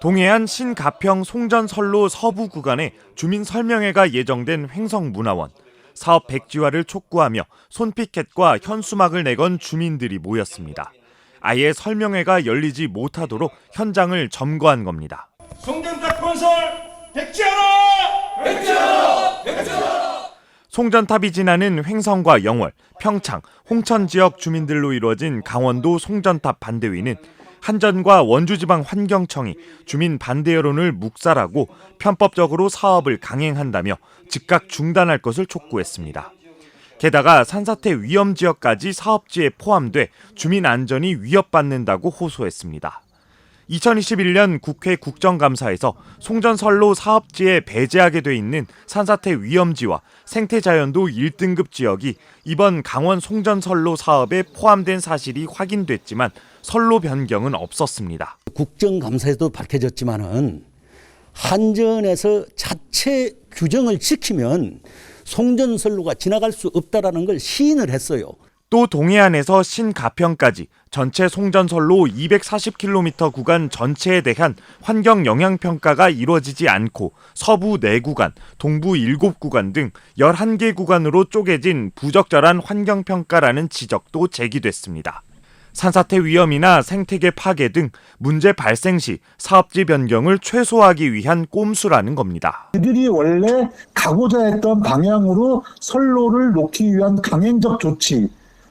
동해안 신가평 송전선로 서부 구간에 주민 설명회가 예정된 횡성문화원. 사업 백지화를 촉구하며 손피켓과 현수막을 내건 주민들이 모였습니다. 아예 설명회가 열리지 못하도록 현장을 점거한 겁니다. 송전탑 건설 백지하라! 송전탑이 지나는 횡성과 영월, 평창, 홍천 지역 주민들로 이루어진 강원도 송전탑 반대위는 한전과 원주지방 환경청이 주민 반대 여론을 묵살하고 편법적으로 사업을 강행한다며 즉각 중단할 것을 촉구했습니다. 게다가 산사태 위험 지역까지 사업지에 포함돼 주민 안전이 위협받는다고 호소했습니다. 2021년 국회 국정감사에서 송전선로 사업지에 배제하게 돼 있는 산사태 위험지와 생태자연도 1등급 지역이 이번 강원 송전선로 사업에 포함된 사실이 확인됐지만 선로 변경은 없었습니다. 국정감사에도 밝혀졌지만은 한전에서 자체 규정을 지키면 송전선로가 지나갈 수 없다라는 걸 시인을 했어요. 또 동해안에서 신가평까지 전체 송전선로 240km 구간 전체에 대한 환경 영향 평가가 이루어지지 않고 서부 4구간, 동부 7구간 등 11개 구간으로 쪼개진 부적절한 환경 평가라는 지적도 제기됐습니다. 산사태 위험이나 생태계 파괴 등 문제 발생 시 사업지 변경을 최소화하기 위한 꼼수라는 겁니다. 그들이 원래 가고자 했던 방향으로 선로를 놓기 위한 강행적 조치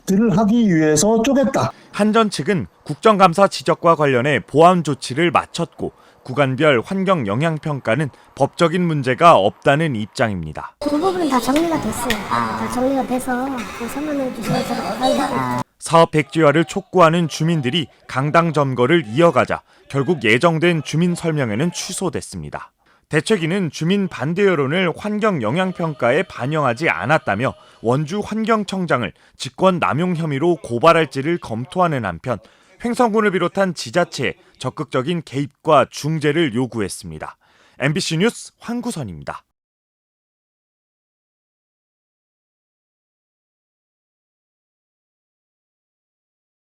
들을 하기 위해서 쪼갰다. 한전 측은 국정감사 지적과 관련해 보완 조치를 마쳤고 구간별 환경 영향 평가는 법적인 문제가 없다는 입장입니다. 그 부분은 다 정리가 됐어요. 다 정리가 돼서 그 설명해 주시는 것처럼 사업 백지화를 촉구하는 주민들이 강당 점거를 이어가자 결국 예정된 주민 설명회는 취소됐습니다. 대책위는 주민 반대 여론을 환경 영향 평가에 반영하지 않았다며 원주 환경청장을 직권 남용 혐의로 고발할지를 검토하는 한편 횡성군을 비롯한 지자체에 적극적인 개입과 중재를 요구했습니다. MBC 뉴스 황구선입니다.